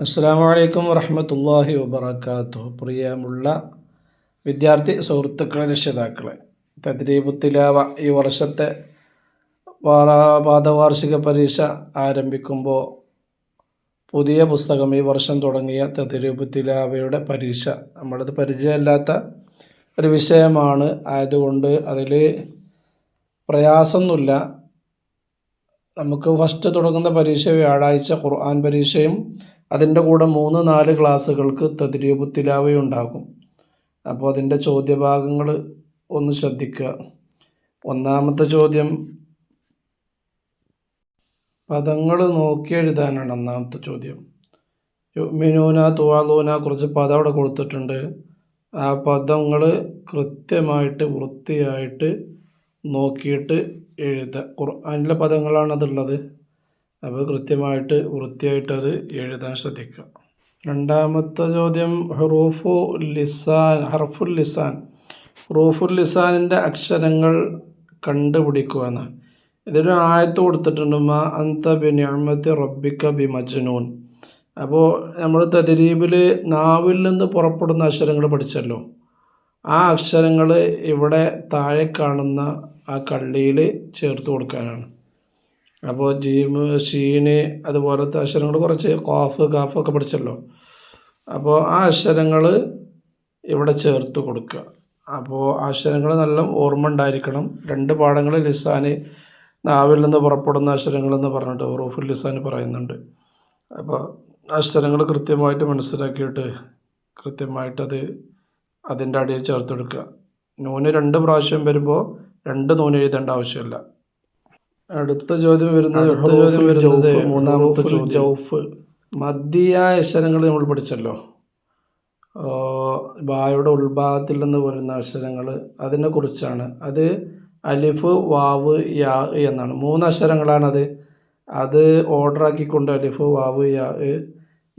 അസ്സാം വലൈക്കും വറഹമത്തല്ലാഹി വബർക്കാത്തു പ്രിയമുള്ള വിദ്യാർത്ഥി സുഹൃത്തുക്കളെ രക്ഷിതാക്കളെ തദ്രീബുത്തിലാവ ഈ വർഷത്തെ പാദവാർഷിക പരീക്ഷ ആരംഭിക്കുമ്പോൾ പുതിയ പുസ്തകം ഈ വർഷം തുടങ്ങിയ തദ്രീബുത്തിലാവയുടെ പരീക്ഷ. നമ്മളത് പരിചയമില്ലാത്ത ഒരു വിഷയമാണ്. ആയതുകൊണ്ട് അതിൽ പ്രയാസമൊന്നുമില്ല. നമുക്ക് ഫസ്റ്റ് തുടങ്ങുന്ന പരീക്ഷ വ്യാഴാഴ്ച ഖുർആൻ പരീക്ഷയും അതിന്റെ കൂടെ മൂന്ന് നാല് ക്ലാസ്സുകൾക്ക് തദ്രീബു ഉണ്ടാകും അപ്പോൾ അതിന്റെ ചോദ്യഭാഗങ്ങൾ ഒന്ന് ശ്രദ്ധിക്കുക. ഒന്നാമത്തെ ചോദ്യം പദങ്ങൾ നോക്കി എഴുതാനാണ് ഒന്നാമത്തെ ചോദ്യം. യുമിനൂന തുവാലൂന കുറച്ച് പദം അവിടെ കൊടുത്തിട്ടുണ്ട്. ആ പദങ്ങൾ കൃത്യമായിട്ട് വൃത്തിയായിട്ട് നോക്കിയിട്ട് എഴുതുക. പദങ്ങളാണ് അതുള്ളത് അപ്പോൾ കൃത്യമായിട്ട് വൃത്തിയായിട്ട് അത് എഴുതാൻ ശ്രദ്ധിക്കുക. രണ്ടാമത്തെ ചോദ്യം ഹറൂഫു ലിസാൻ ഹർഫുൽ ലിസാൻ. ഹറൂഫുൽ ലിസാനിന്റെ അക്ഷരങ്ങൾ കണ്ടുപിടിക്കുക എന്ന് ഇതൊരു ആയത്ത് കൊടുത്തിട്ടുണ്ട് മാ അന്ത ബി നിഅമത്തി റബ്ബിക്ക ബി മജ്നൂൻ. അപ്പോൾ നമ്മൾ തദരീബിൽ നാവിൽ നിന്ന് പുറപ്പെടുന്ന അക്ഷരങ്ങൾ പഠിച്ചല്ലോ. ആ അക്ഷരങ്ങൾ ഇവിടെ താഴെ കാണുന്ന ആ കള്ളിയിൽ ചേർത്ത് കൊടുക്കാനാണ്. അപ്പോൾ ജീമ് ഷീന് അതുപോലത്തെ അക്ഷരങ്ങൾ കുറച്ച് കോഫ് കാഫ് ഒക്കെ പഠിച്ചല്ലോ അപ്പോൾ ആ അക്ഷരങ്ങൾ ഇവിടെ ചേർത്ത് കൊടുക്കുക. അപ്പോൾ അക്ഷരങ്ങൾ നല്ല ഓർമ്മ ഉണ്ടായിരിക്കണം. രണ്ട് പാഠങ്ങൾ ലിസാന് നാവിൽ നിന്ന് പുറപ്പെടുന്ന അക്ഷരങ്ങൾ എന്ന് പറഞ്ഞിട്ട് റൂഫുൽ ലിസാന് പറയുന്നുണ്ട്. അപ്പോൾ അക്ഷരങ്ങൾ കൃത്യമായിട്ട് മനസ്സിലാക്കിയിട്ട് കൃത്യമായിട്ടത് അതിന്റെ അടിയിൽ ചേർത്ത് കൊടുക്കുക. നൂന് രണ്ട് പ്രാവശ്യം വരുമ്പോൾ രണ്ട് നൂന് എഴുതേണ്ട ആവശ്യമില്ല. അടുത്ത ചോദ്യം വരുന്നത് അടുത്ത ചോദ്യം വരുന്നത് മൂന്നാമത്തെ ചോദ്യം. ജൗഫ് മധ്യായ അക്ഷരങ്ങൾ നമ്മൾ പഠിച്ചല്ലോ. വായുടെ ബായുടെ ഉൾഭാഗത്തിൽ നിന്ന് വരുന്ന അക്ഷരങ്ങൾ അതിനെ കുറിച്ചാണ്. അത് അലിഫ് വാവ് യാ എന്നാണ്. മൂന്ന് അക്ഷരങ്ങളാണത്. അത് ഓർഡർ ആക്കിക്കൊണ്ട് അലിഫ് വാവ് യാ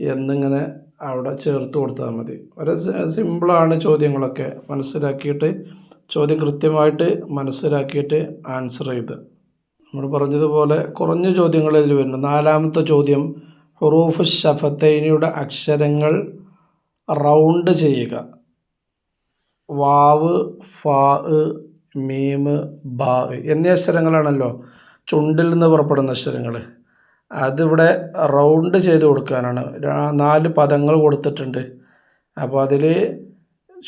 എന്നിങ്ങനെ അവിടെ ചേർത്ത് കൊടുത്താൽ മതി. വളരെ സിമ്പിളാണ് ചോദ്യങ്ങളൊക്കെ മനസ്സിലാക്കിയിട്ട് ചോദ്യം കൃത്യമായിട്ട് മനസ്സിലാക്കിയിട്ട് ആൻസർ ചെയ്ത്. നമ്മൾ പറഞ്ഞതുപോലെ കുറഞ്ഞ ചോദ്യങ്ങൾ ഇതിൽ വരുന്നു. നാലാമത്തെ ചോദ്യം ഹുറൂഫ് ഷഫത്തൈനിയുടെ അക്ഷരങ്ങൾ റൗണ്ട് ചെയ്യുക. വാവ് ഫാ മീമ് ബാ എന്നീ അക്ഷരങ്ങളാണല്ലോ ചുണ്ടിൽ നിന്ന് പുറപ്പെടുന്ന അക്ഷരങ്ങൾ അതിവിടെ റൗണ്ട് ചെയ്ത് കൊടുക്കാനാണ്. നാല് പദങ്ങൾ കൊടുത്തിട്ടുണ്ട്. അപ്പോൾ അതിൽ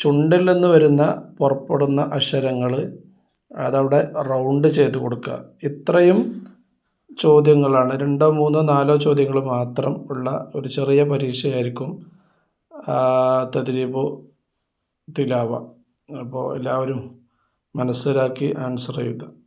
ചുണ്ടിൽ നിന്ന് വരുന്ന പുറപ്പെടുന്ന അക്ഷരങ്ങൾ അതവിടെ റൗണ്ട് ചെയ്ത് കൊടുക്കുക. ഇത്രയും ചോദ്യങ്ങളാണ്. രണ്ടോ മൂന്നോ നാലോ ചോദ്യങ്ങൾ മാത്രം ഉള്ള ഒരു ചെറിയ പരീക്ഷയായിരിക്കും തദ്രീബു തിലാവ. അപ്പോൾ എല്ലാവരും മനസ്സിലാക്കി ആൻസർ ചെയ്യുക